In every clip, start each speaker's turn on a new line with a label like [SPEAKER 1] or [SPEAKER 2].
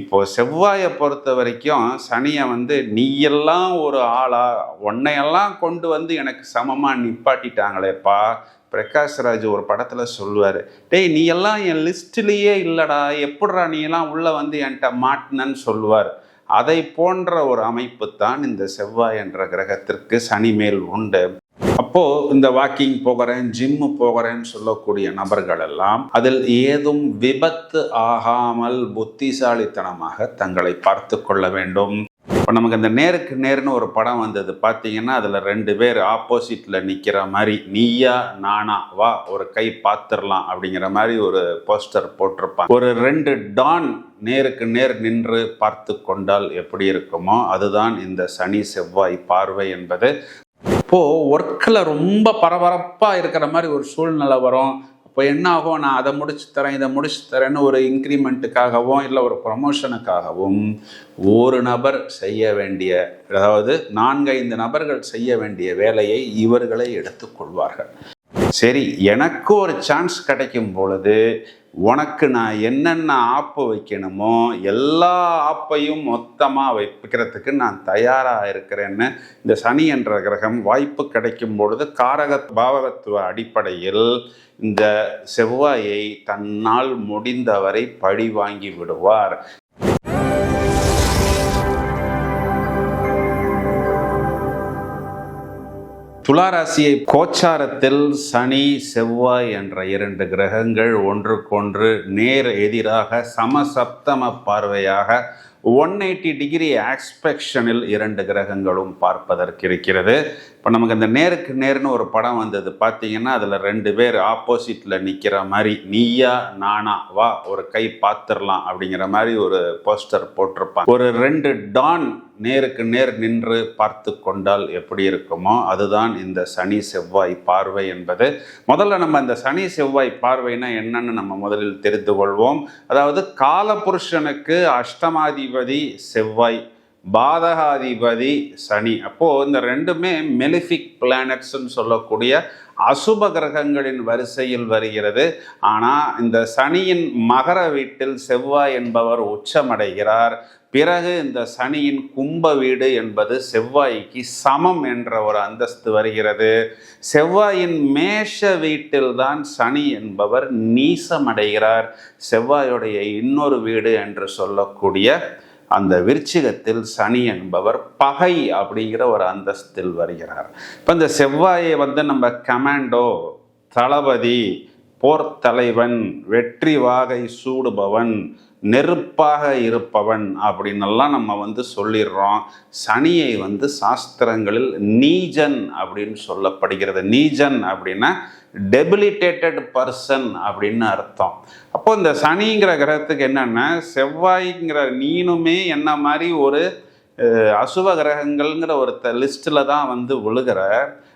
[SPEAKER 1] இப்போ செவ்வாயை பொறுத்த வரைக்கும் சனியை வந்து நீயெல்லாம் ஒரு ஆளா உன்னையெல்லாம் கொண்டு வந்து எனக்கு சமமாக நிப்பாட்டிட்டாங்களேப்பா. பிரகாஷ்ராஜ் ஒரு படத்தில் சொல்லுவார் டேய் நீ எல்லாம் என் லிஸ்ட்லேயே இல்லைடா எப்படிடா நீ எல்லாம் உள்ளே வந்து என்கிட்ட மாட்டினன்னு சொல்லுவார். அதை போன்ற ஒரு அமைப்பு தான் இந்த செவ்வாய் என்ற கிரகத்திற்கு சனி மேல் உண்டு. அப்போது இந்த வாக்கிங் போகிறேன் ஜிம்மு போகிறேன்னு சொல்லக்கூடிய நபர்கள் எல்லாம் அதில் ஏதும் விபத்து ஆகாமல் புத்திசாலித்தனமாக தங்களை பார்த்து கொள்ள வேண்டும். இப்போ நமக்கு இந்த நேருக்கு நேர்னு ஒரு படம் வந்தது. பார்த்தீங்கன்னா அதில் ரெண்டு பேர் ஆப்போசிட்டில் நிற்கிற மாதிரி நீயா நானா வா ஒரு கை பார்த்துடலாம் அப்படிங்கிற மாதிரி ஒரு போஸ்டர் போட்டிருப்பாங்க. ஒரு ரெண்டு டான் நேருக்கு நேர் நின்று பார்த்து கொண்டால் எப்படி இருக்குமோ அதுதான் இந்த சனி செவ்வாய் பார்வை என்பது. இப்போது ஒர்க்கில் ரொம்ப பரபரப்பாக இருக்கிற மாதிரி ஒரு சூழ்நிலை வரும். இப்போ என்ன ஆகும்? நான் அதை முடிச்சு தரேன் இதை முடிச்சு தரேன்னு ஒரு இன்க்ரிமெண்ட்டுக்காகவும் இல்லை ஒரு ப்ரொமோஷனுக்காகவும் ஒரு நபர் செய்ய வேண்டிய அதாவது நான்கைந்து நபர்கள் செய்ய வேண்டிய வேலையை இவர்களே எடுத்துக்கொள்வார்கள் சரி எனக்கு ஒரு சான்ஸ் கிடைக்கும் பொழுது உனக்கு நான் என்னென்ன ஆப்பு வைக்கணுமோ எல்லா ஆப்பையும் மொத்தமாக வைக்கிறதுக்கு நான் தயாராக இருக்கிறேன்னு இந்த சனி என்ற கிரகம் வாய்ப்பு கிடைக்கும் பொழுது காரக பாவகத்துவ அடிப்படையில் இந்த செவ்வாயை தன்னால் முடிந்தவரை பழி வாங்கி விடுவார். துளாராசியை கோச்சாரத்தில் சனி செவ்வாய் என்ற இரண்டு கிரகங்கள் ஒன்றுக்கொன்று நேர் எதிராக சமசப்தம பார்வையாக ஒன் எயிட்டி டிகிரி ஆக்ஸ்பெக்ஷனில் இரண்டு கிரகங்களும் பார்ப்பதற்கு இருக்கிறது. இப்போ நமக்கு இந்த நேருக்கு நேர்னு ஒரு படம் வந்தது. பார்த்தீங்கன்னா அதில் ரெண்டு பேர் ஆப்போசிட்டில் நிற்கிற மாதிரி நீயா நானா வா ஒரு கை பார்த்துடலாம் அப்படிங்கிற மாதிரி ஒரு போஸ்டர் போட்டிருப்பாங்க. ஒரு ரெண்டு டான் நேருக்கு நேர் நின்று பார்த்து கொண்டால் எப்படி இருக்குமோ அதுதான் இந்த சனி செவ்வாய் பார்வை என்பது. முதல்ல நம்ம இந்த சனி செவ்வாய் பார்வைனா என்னன்னு நம்ம முதலில் தெரிந்து கொள்வோம். அதாவது காலபுருஷனுக்கு அஷ்டமாதிபதி செவ்வாய் பாதகாதிபதி சனி. அப்போது இந்த ரெண்டுமே மெலிஃபிக் பிளானட்ஸ்ன்னு சொல்லக்கூடிய அசுப கிரகங்களின் வரிசையில் வருகிறது. ஆனால் இந்த சனியின் மகர வீட்டில் செவ்வாய் என்பவர் உச்சமடைகிறார். பிறகு இந்த சனியின் கும்ப வீடு என்பது செவ்வாய்க்கு சமம் என்ற ஒரு அந்தஸ்து வருகிறது. செவ்வாயின் மேஷ வீட்டில்தான் சனி என்பவர் நீசமடைகிறார். செவ்வாயுடைய இன்னொரு வீடு என்று சொல்லக்கூடிய அந்த விருச்சிகத்தில் சனி என்பவர் பகை அப்படிங்கிற ஒரு அந்தஸ்தில் வருகிறார். இப்போ இந்த செவ்வாயை வந்து நம்ம கமாண்டோ தளபதி போர் தலைவன் வெற்றி வாகை சூடுபவன் நெருப்பாக இருப்பவன் அப்படின்னெல்லாம் நம்ம வந்து சொல்லிடுறோம். சனியை வந்து சாஸ்திரங்களில் நீஜன் அப்படின்னு சொல்லப்படுகிறது. நீஜன் அப்படின்னா டெபிலிட்டேட்டட் பர்சன் அப்படின்னு அர்த்தம். அப்போ இந்த சனிங்கிற கிரகத்துக்கு என்னென்னா செவ்வாய்ங்கிற நீனுமே என்ன மாதிரி ஒரு அசுவ கிரகங்கள்ங்கிற ஒரு லிஸ்ட்டில் தான் வந்து விழுகிற.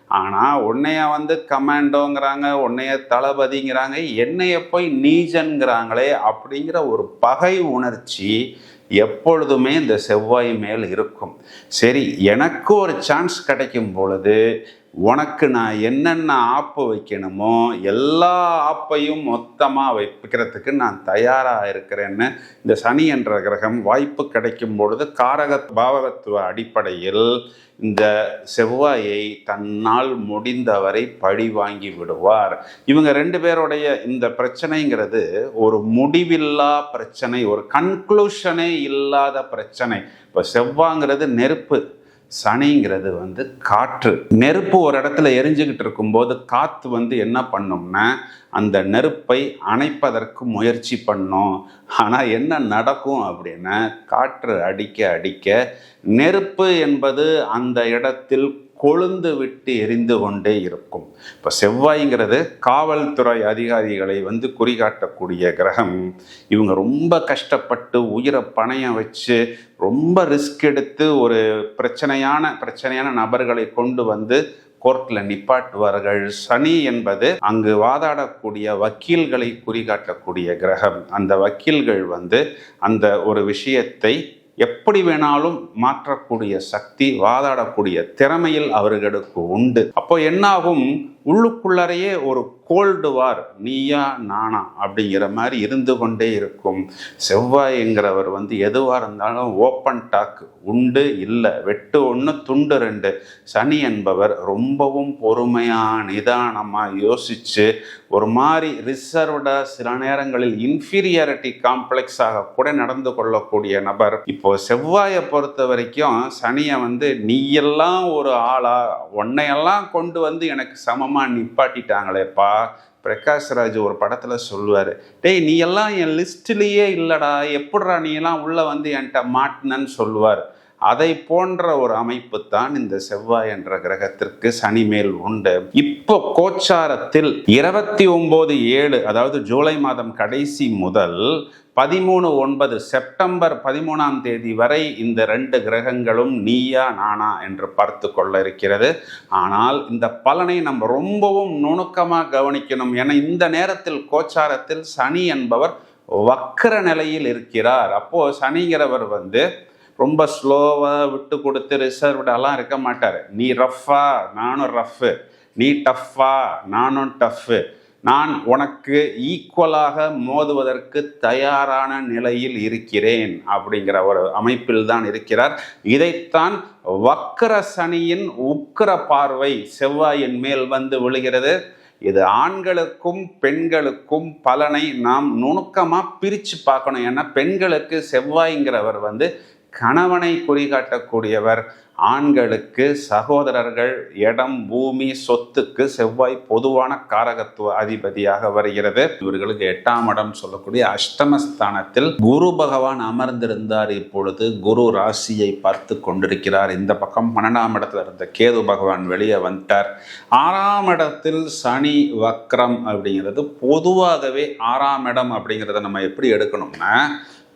[SPEAKER 1] ஆனால் உன்னைய வந்து கமாண்டோங்கிறாங்க உன்னைய தளபதிங்கிறாங்க என்னைய போய் நீஜன்கிறாங்களே அப்படிங்கிற ஒரு பகை உணர்ச்சி எப்பொழுதுமே இந்த செவ்வாய் மேல் இருக்கும். சரி எனக்கு ஒரு சான்ஸ் கிடைக்கும் பொழுது உனக்கு நான் என்னென்ன ஆப்பு வைக்கணுமோ எல்லா ஆப்பையும் மொத்தமாக வைக்கிறதுக்கு நான் தயாராக இருக்கிறேன்னு இந்த சனி என்ற கிரகம் வாய்ப்பு கிடைக்கும் பொழுது காரக பாவகத்துவ அடிப்படையில் இந்த செவ்வாயை தன்னால் முடிந்தவரை பழி வாங்கி விடுவார். இவங்க ரெண்டு பேருடைய இந்த பிரச்சனைங்கிறது ஒரு முடிவில்லா பிரச்சனை ஒரு கன்க்ளூஷனே இல்லாத பிரச்சனை. இப்போ செவ்வாங்கிறது நெருப்பு. சனிங்கிறது வந்து காற்று. நெருப்பு ஒரு இடத்துல எரிஞ்சுக்கிட்டு இருக்கும்போது காற்று வந்து என்ன பண்ணும்னா அந்த நெருப்பை அணைப்பதற்கு முயற்சி பண்ணும். ஆனால் என்ன நடக்கும் அப்படின்னா காற்று அடிக்க அடிக்க நெருப்பு என்பது அந்த இடத்தில் கொழுந்து விட்டு எரிந்து கொண்டே இருக்கும். இப்போ செவ்வாய்ங்கிறது காவல்துறை அதிகாரிகளை வந்து குறிகாட்டக்கூடிய கிரகம். இவங்க ரொம்ப கஷ்டப்பட்டு உயிரை பணையம் வச்சு ரொம்ப ரிஸ்க் எடுத்து ஒரு பிரச்சனையான பிரச்சனையான நபர்களை கொண்டு வந்து கோர்ட்டில் நிப்பாட்டுவார்கள். சனி என்பது அங்கு வாதாடக்கூடிய வக்கீல்களை குறிகாட்டக்கூடிய கிரகம். அந்த வக்கீல்கள் வந்து அந்த ஒரு விஷயத்தை எப்படி வேணாலும் மாற்றக்கூடிய சக்தி வாதாடக்கூடிய திறமையில் அவர்களுக்கு உண்டு. அப்போ என்னாகும்? உள்ளுக்குள்ளறையே ஒரு கோல்டு வார் நீயா நானா அப்படிங்கிற மாதிரி இருந்து கொண்டே இருக்கும். செவ்வாய்ங்கிறவர் வந்து எதுவாக இருந்தாலும் ஓப்பன் டாக் உண்டு இல்லை வெட்டு ஒன்று துண்டு ரெண்டு. சனி என்பவர் ரொம்பவும் பொறுமையாக நிதானமாக யோசித்து ஒரு மாதிரி ரிசர்வ்டாக சில நேரங்களில் இன்ஃபீரியாரிட்டி காம்ப்ளெக்ஸாக கூட நடந்து கொள்ளக்கூடிய நபர். இப்போ செவ்வாயை பொறுத்த வரைக்கும் சனியை வந்து நீயெல்லாம் ஒரு ஆளா உன்னையெல்லாம் கொண்டு வந்து எனக்கு சமமாக நிப்பாட்டிட்டாங்களேப்பா. பிரகாஷ் ராஜ் ஒரு படத்தில் சொல்லுவார் டேய் நீ எல்லாம் என் லிஸ்ட்லேயே இல்லைடா. எப்படிடா நீ எல்லாம் உள்ளே வந்து என்கிட்ட மாட்டினன்னு சொல்லுவார். அதை போன்ற ஒரு அமைப்பு தான் இந்த செவ்வாய் என்ற கிரகத்திற்கு சனி மேல் உண்டு. இப்போ கோச்சாரத்தில் இருபத்தி ஒன்பது ஏழு அதாவது ஜூலை மாதம் கடைசி முதல் பதிமூணு ஒன்பது செப்டம்பர் பதிமூணாம் தேதி வரை இந்த ரெண்டு கிரகங்களும் நீயா நானா என்று பார்த்து கொள்ள இருக்கிறது. ஆனால் இந்த பலனை நம்ம ரொம்பவும் நுணுக்கமாக கவனிக்கணும். என இந்த நேரத்தில் கோச்சாரத்தில் சனி என்பவர் வக்கர நிலையில் இருக்கிறார். அப்போ சனிங்கிறவர் வந்து ரொம்ப ஸ்லோவாக விட்டு கொடுத்து ரிசர்வ்டெல்லாம் இருக்க மாட்டார். நீ ரஃப்பா நானும் ரஃப்பு நீ டஃப்பா நானும் டஃப்பு நான் உனக்கு ஈக்குவலாக மோதுவதற்கு தயாரான நிலையில் இருக்கிறேன் அப்படிங்கிற ஒரு அமைப்பில் தான் இருக்கிறார். இதைத்தான் வக்கர சனியின் உக்கிர பார்வை செவ்வாயின் மேல் வந்து விழுகிறது. இது ஆண்களுக்கும் பெண்களுக்கும் பலனை நாம் நுணுக்கமாக பிரித்து பார்க்கணும். ஏன்னா பெண்களுக்கு செவ்வாய்ங்கிறவர் வந்து கணவனை குறிகாட்டக்கூடியவர் ஆண்களுக்கு சகோதரர்கள் இடம் பூமி சொத்துக்கு செவ்வாய் பொதுவான காரகத்துவ அதிபதியாக வருகிறது. இவர்களுக்கு எட்டாம் இடம் சொல்லக்கூடிய அஷ்டமஸ்தானத்தில் குரு பகவான் அமர்ந்திருந்தார். இப்பொழுது குரு ராசியை பார்த்து கொண்டிருக்கிறார். இந்த பக்கம் பன்னெண்டாம் இடத்துல இருந்த கேது பகவான் வெளியே வந்துட்டார். ஆறாம் இடத்தில் சனி வக்ரம் அப்படிங்கிறது பொதுவாகவே ஆறாம் இடம் அப்படிங்கிறத நம்ம எப்படி எடுக்கணும்னா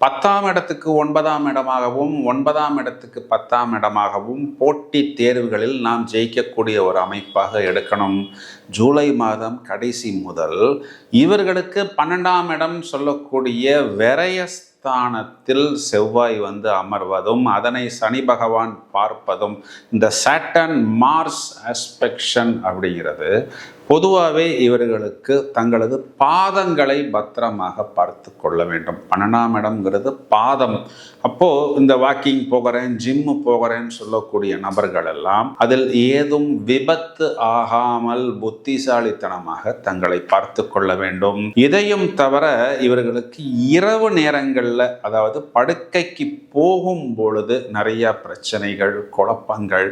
[SPEAKER 1] பத்தாம் இடத்துக்கு ஒன்பதாம் இடமாகவும் ஒன்பதாம் இடத்துக்கு பத்தாம் இடமாகவும் போட்டி தேர்வுகளில் நாம் ஜெயிக்கக்கூடிய ஒரு அமைப்பாக எடுக்கணும். ஜூலை மாதம் கடைசி முதல் இவர்களுக்கு பன்னெண்டாம் இடம் சொல்லக்கூடிய விரயஸ்தானத்தில் செவ்வாய் வந்து அமர்வதும் அதனை சனி பகவான் பார்ப்பதும் இந்த சாட்டன் மார்ஸ் ஆஸ்பெக்ஷன் அப்படிங்கிறது பொதுவாகவே இவர்களுக்கு தங்களது பாதங்களை பத்திரமாக பார்த்து கொள்ள வேண்டும். பன்னெண்டாம் இடம்ங்கிறது பாதம். அப்போது இந்த வாக்கிங் போகிறேன் ஜிம்மு போகிறேன்னு சொல்லக்கூடிய நபர்கள் எல்லாம் அதில் ஏதும் விபத்து ஆகாமல் புத்திசாலித்தனமாக தங்களை பார்த்து கொள்ள வேண்டும். இதையும் தவிர இவர்களுக்கு இரவு நேரங்களில் அதாவது படுக்கைக்கு போகும் பொழுது நிறைய பிரச்சனைகள் குழப்பங்கள்.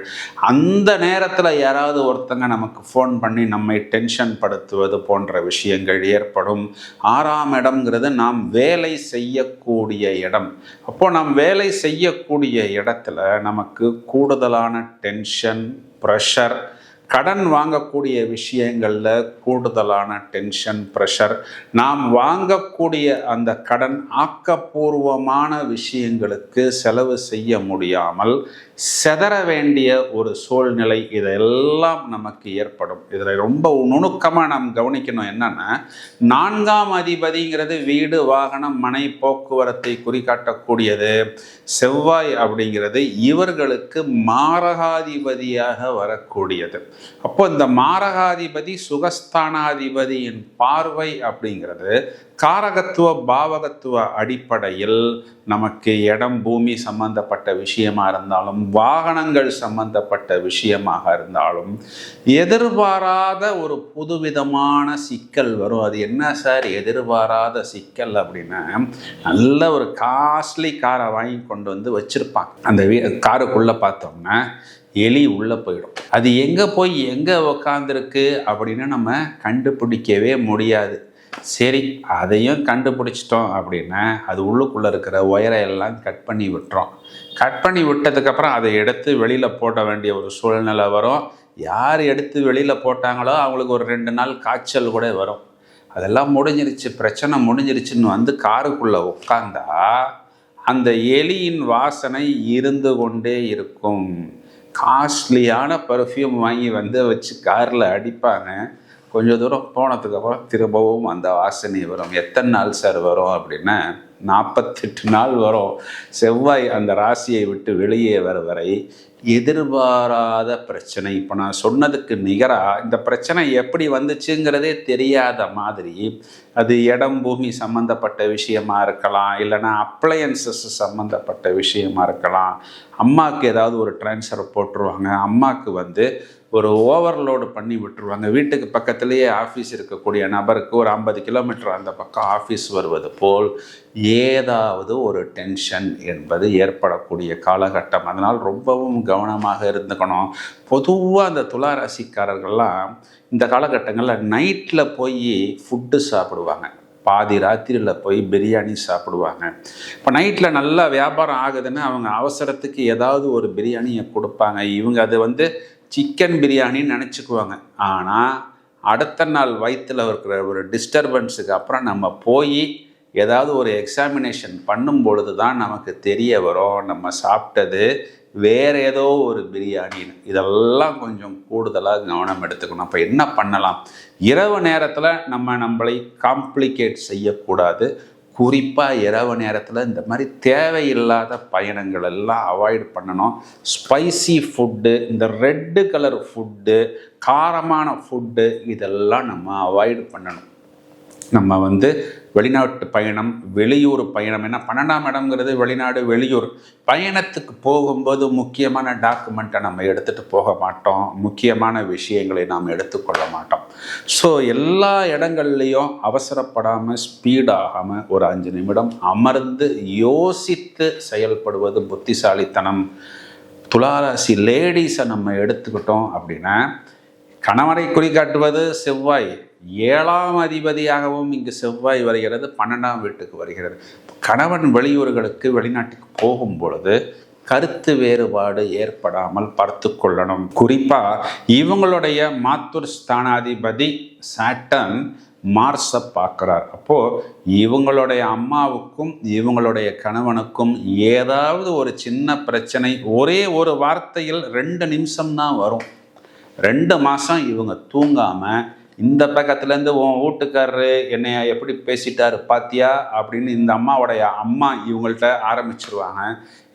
[SPEAKER 1] அந்த நேரத்தில் யாராவது ஒருத்தங்க நமக்கு ஃபோன் பண்ணி நம்மை டென்ஷன் படுத்துவது போன்ற விஷயங்கள் ஏற்படும். ஆறாம் இடம்ங்கிறது நாம் வேலை செய்யக்கூடிய இடம். அப்போ நாம் வேலை செய்யக்கூடிய இடத்துல நமக்கு கூடுதலான டென்ஷன் ப்ரெஷர் கடன் வாங்கக்கூடிய விஷயங்களில் கூடுதலான டென்ஷன் ப்ரெஷர் நாம் வாங்கக்கூடிய அந்த கடன் ஆக்கப்பூர்வமான விஷயங்களுக்கு செலவு செய்ய முடியாமல் செதற வேண்டிய ஒரு சூழ்நிலை இதெல்லாம் நமக்கு ஏற்படும். இதில் ரொம்ப நுணுக்கமாக நாம் கவனிக்கணும் என்னன்னா நான்காம் அதிபதிங்கிறது வீடு வாகனம் மனை போக்குவரத்தை குறிகாட்டக்கூடியது. செவ்வாய் அப்படிங்கிறது இவர்களுக்கு மாரகாதிபதியாக வரக்கூடியது. அப்போ இந்த மாரகாதிபதி சுகஸ்தானாதிபதியின் பார்வை அப்படிங்கிறது காரகத்துவ பாவகத்துவ அடிப்படையில் நமக்கு இடம் பூமி சம்பந்தப்பட்ட விஷயமா இருந்தாலும் வாகனங்கள் சம்பந்தப்பட்ட விஷயமாக இருந்தாலும் எதிர்பாராத ஒரு புதுவிதமான சிக்கல் வரும். அது என்ன சார்? எதிர்பாராத சிக்கல் அப்படின்னா நல்ல ஒரு காஸ்ட்லி காரை வாங்கி கொண்டு வந்து வச்சுருப்பாங்க. அந்த வீ காருக்குள்ளே பார்த்தோம்னா எலி உள்ளே போயிடும். அது எங்கே போய் எங்கே உக்காந்துருக்கு அப்படின்னு நம்ம கண்டுபிடிக்கவே முடியாது. சரி அதையும் கண்டுபிடிச்சிட்டோம் அப்படின்னா அது உள்ளுக்குள்ளே இருக்கிற ஒயரை எல்லாம் கட் பண்ணி விட்டுறோம் கட் பண்ணி விட்டதுக்கப்புறம் அதை எடுத்து வெளியில் போட வேண்டிய ஒரு சூழ்நிலை வரும். யார் எடுத்து வெளியில் போட்டாங்களோ அவங்களுக்கு ஒரு ரெண்டு நாள் காய்ச்சல் கூட வரும். அதெல்லாம் முடிஞ்சிருச்சு பிரச்சனை முடிஞ்சிருச்சுன்னு வந்து காருக்குள்ளே உட்காந்தா அந்த எலியின் வாசனை இருந்து கொண்டே இருக்கும். காஸ்ட்லியான பர்ஃப்யூம் வாங்கி வந்து வச்சு காரில் அடிப்பாங்க. கொஞ்சம் தூரம் போனதுக்கப்புறம் திரும்பவும் அந்த வாசனை வரும். எத்தனை நாள் சார் வரும் அப்படின்னா நாற்பத்தெட்டு நாள் வரும். செவ்வாய் அந்த ராசியை விட்டு வெளியே வர வரை எதிர்பாராத பிரச்சனை. இப்போ நான் சொன்னதுக்கு நிகராக இந்த பிரச்சனை எப்படி வந்துச்சுங்கிறதே தெரியாத மாதிரி அது இடம் பூமி சம்மந்தப்பட்ட விஷயமா இருக்கலாம் இல்லைன்னா அப்ளையன்சஸ் சம்மந்தப்பட்ட விஷயமா இருக்கலாம். அம்மாவுக்கு ஏதாவது ஒரு ட்ரான்ஸ்ஃபர் போட்டுருவாங்க. அம்மாவுக்கு வந்து ஒரு ஓவர்லோடு பண்ணி விட்டுருவாங்க. வீட்டுக்கு பக்கத்துலேயே ஆஃபீஸ் இருக்கக்கூடிய நபருக்கு ஒரு ஐம்பது கிலோமீட்டர் அந்த பக்கம் ஆஃபீஸ் வருவது போல் ஏதாவது ஒரு டென்ஷன் என்பது ஏற்படக்கூடிய காலகட்டம். அதனால் ரொம்பவும் கவனமாக இருந்துக்கணும். பொதுவாக அந்த துலா ராசிக்காரர்கள்லாம் இந்த காலகட்டங்களில் நைட்டில் போய் ஃபுட்டு சாப்பிடுவாங்க. பாதி ராத்திரியில் போய் பிரியாணி சாப்பிடுவாங்க. இப்போ நைட்டில் நல்லா வியாபாரம் ஆகுதுன்னு அவங்க அவசரத்துக்கு ஏதாவது ஒரு பிரியாணியை கொடுப்பாங்க. இவங்க அது வந்து சிக்கன் பிரியாணின்னு நினச்சிக்குவாங்க. ஆனால் அடுத்த நாள் வயிற்றில் இருக்கிற ஒரு டிஸ்டர்பன்ஸுக்கு அப்புறம் நம்ம போய் ஏதாவது ஒரு எக்ஸாமினேஷன் பண்ணும் பொழுது தான் நமக்கு தெரிய வரும். நம்ம சாப்பிட்டது வேறு ஏதோ ஒரு பிரியாணின்னு இதெல்லாம் கொஞ்சம் கூடுதலாக கவனம் எடுத்துக்கணும். அப்போ என்ன பண்ணலாம்? இரவு நேரத்தில் நம்ம நம்மளை காம்ப்ளிகேட் செய்யக்கூடாது. குறிப்பாக இரவு நேரத்தில் இந்த மாதிரி தேவையில்லாத பயணங்கள் எல்லாம் அவாய்ட் பண்ணணும். ஸ்பைசி ஃபுட்டு இந்த ரெட்டு கலர் ஃபுட்டு காரமான ஃபுட்டு இதெல்லாம் நம்ம அவாய்ட் பண்ணணும். நம்ம வந்து வெளிநாட்டு பயணம் வெளியூர் பயணம். ஏன்னா பன்னெண்டாம் இடம்ங்கிறது வெளிநாடு வெளியூர். பயணத்துக்கு போகும்போது முக்கியமான டாக்குமெண்ட்டை நம்ம எடுத்துகிட்டு போக மாட்டோம். முக்கியமான விஷயங்களை நாம் எடுத்துக்கொள்ள மாட்டோம். ஸோ எல்லா இடங்கள்லையும் அவசரப்படாமல் ஸ்பீடாகாமல் ஒரு அஞ்சு நிமிடம் அமர்ந்து யோசித்து செயல்படுவது புத்திசாலித்தனம். துளாராசி லேடிஸை நம்ம எடுத்துக்கிட்டோம் அப்படின்னா கணவனை குறிக்காட்டுவது செவ்வாய். ஏழாம் அதிபதியாகவும் இங்கு செவ்வாய் வருகிறது பன்னெண்டாம் வீட்டுக்கு வருகிறது. கணவன் வெளியூர்களுக்கு வெளிநாட்டுக்கு போகும் பொழுது கருத்து வேறுபாடு ஏற்படாமல் பார்த்து கொள்ளணும். குறிப்பாக இவங்களுடைய மாத்தூர் ஸ்தானாதிபதி சாட்டன் மார்ஸை பார்க்குறார். அப்போது இவங்களுடைய அம்மாவுக்கும் இவங்களுடைய கணவனுக்கும் ஏதாவது ஒரு சின்ன பிரச்சனை ஒரே ஒரு வார்த்தையில் ரெண்டு நிமிஷம்தான் வரும். ரெண்டு மாதம் இவங்க தூங்காமல் இந்த பக்கத்துலேருந்து உன் வீட்டுக்காரரு என்னைய எப்படி பேசிட்டாரு பாத்தியா? அப்படின்னு இந்த அம்மாவுடைய அம்மா இவங்கள்ட்ட ஆரம்பிச்சிருவாங்க.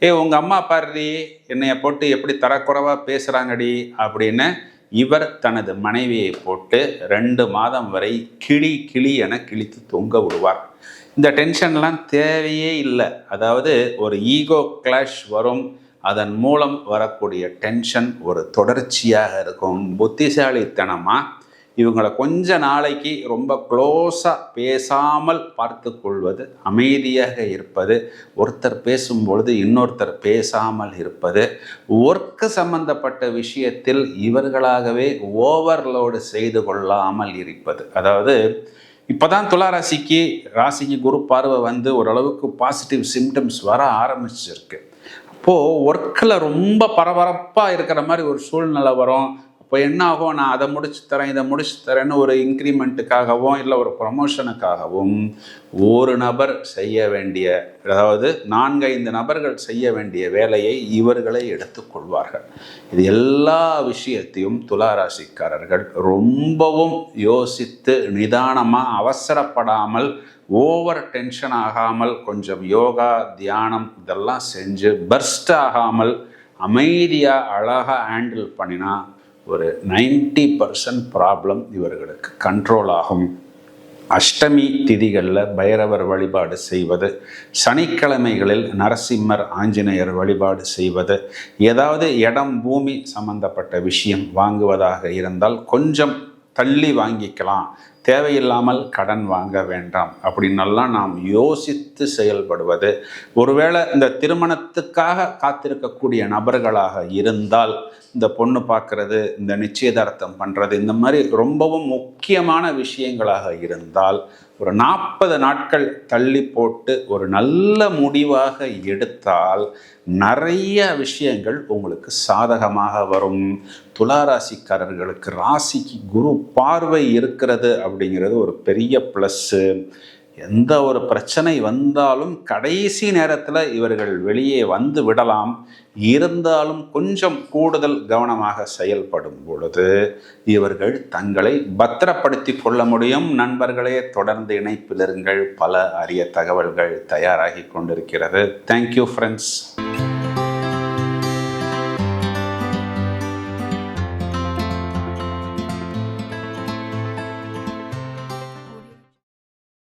[SPEAKER 1] ஏ உங்கள் அம்மா பாருடி என்னைய போட்டு எப்படி தரக்குறைவாக பேசுகிறாங்கடி அப்படின்னு இவர் தனது மனைவியை போட்டு ரெண்டு மாதம் வரை கிளி கிளி என கிழித்து தொங்க விடுவார். இந்த டென்ஷன்லாம் தேவையே இல்லை. அதாவது ஒரு ஈகோ கிளாஷ் வரும். அதன் மூலம் வரக்கூடிய டென்ஷன் ஒரு தொடர்ச்சியாக இருக்கும். புத்திசாலித்தனமாக இவங்களை கொஞ்ச நாளைக்கு ரொம்ப க்ளோஸாக பேசாமல் பார்த்து கொள்வது அமைதியாக இருப்பது ஒருத்தர் பேசும் பொழுது இன்னொருத்தர் பேசாமல் இருப்பது ஒர்க்கு சம்பந்தப்பட்ட விஷயத்தில் இவர்களாகவே ஓவர்லோடு செய்து கொள்ளாமல் இருப்பது. அதாவது இப்போதான் தான் துளாராசிக்கு ராசிக்கு குரு பார்வை வந்து ஓரளவுக்கு பாசிட்டிவ் சிம்டம்ஸ் வர ஆரம்பிச்சிருக்கு. அப்போது ஒர்க்கில் ரொம்ப பரபரப்பாக இருக்கிற மாதிரி ஒரு சூழ்நிலை வரும். இப்போ என்ன ஆகும் நான் அதை முடிச்சு தரேன் இதை முடிச்சு தரேன்னு ஒரு இன்க்ரிமெண்ட்டுக்காகவும் இல்லை ஒரு ப்ரொமோஷனுக்காகவும் ஒரு நபர் செய்ய வேண்டிய அதாவது நான்கைந்து நபர்கள் செய்ய வேண்டிய வேலையை இவர்களை எடுத்துக்கொள்வார்கள் இது எல்லா விஷயத்தையும் துளாராசிக்காரர்கள் ரொம்பவும் யோசித்து நிதானமாக அவசரப்படாமல் ஓவர் டென்ஷன் ஆகாமல் கொஞ்சம் யோகா தியானம் இதெல்லாம் செஞ்சு பர்ஸ்ட் ஆகாமல் அமைதியாக அழகாக ஹேண்டில் பண்ணினா ஒரு நைன்டி பர்சன்ட் ப்ராப்ளம் இவர்களுக்கு கண்ட்ரோல் ஆகும். அஷ்டமி திதிகளில் பைரவர் வழிபாடு செய்வது சனிக்கிழமைகளில் நரசிம்மர் ஆஞ்சநேயர் வழிபாடு செய்வது ஏதாவது இடம் பூமி சம்பந்தப்பட்ட விஷயம் வாங்குவதாக இருந்தால் கொஞ்சம் தள்ளி வாங்கிக்கலாம். தேவையில்லாமல் கடன் வாங்க வேண்டாம். அப்படின்னெல்லாம் நாம் யோசித்து செயல்படுவது. ஒருவேளை இந்த திருமணத்துக்காக காத்திருக்கக்கூடிய நபர்களாக இருந்தால் இந்த பொண்ணு பார்க்கறது இந்த நிச்சயதார்த்தம் பண்ணுறது இந்த மாதிரி ரொம்பவும் முக்கியமான விஷயங்களாக இருந்தால் ஒரு நாற்பது நாட்கள் தள்ளி போட்டு ஒரு நல்ல முடிவாக எடுத்தால் நிறைய விஷயங்கள் உங்களுக்கு சாதகமாக வரும். துளாராசிக்காரர்களுக்கு ராசிக்கு குரு பார்வை இருக்கிறது அப்படிங்கிறது ஒரு பெரிய ப்ளஸ்ஸு எந்த ஒரு பிரச்சனை வந்தாலும் கடைசி நேரத்தில் இவர்கள் வெளியே வந்து விடலாம். இருந்தாலும் கொஞ்சம் கூடுதல் கவனமாக செயல்படும் பொழுது இவர்கள் தங்களை பத்திரப்படுத்தி கொள்ள முடியும். நண்பர்களே தொடர்ந்து இணைப்பில் இருங்கள் பல அரிய தகவல்கள் தயாராகி கொண்டிருக்கிறது. Thank you friends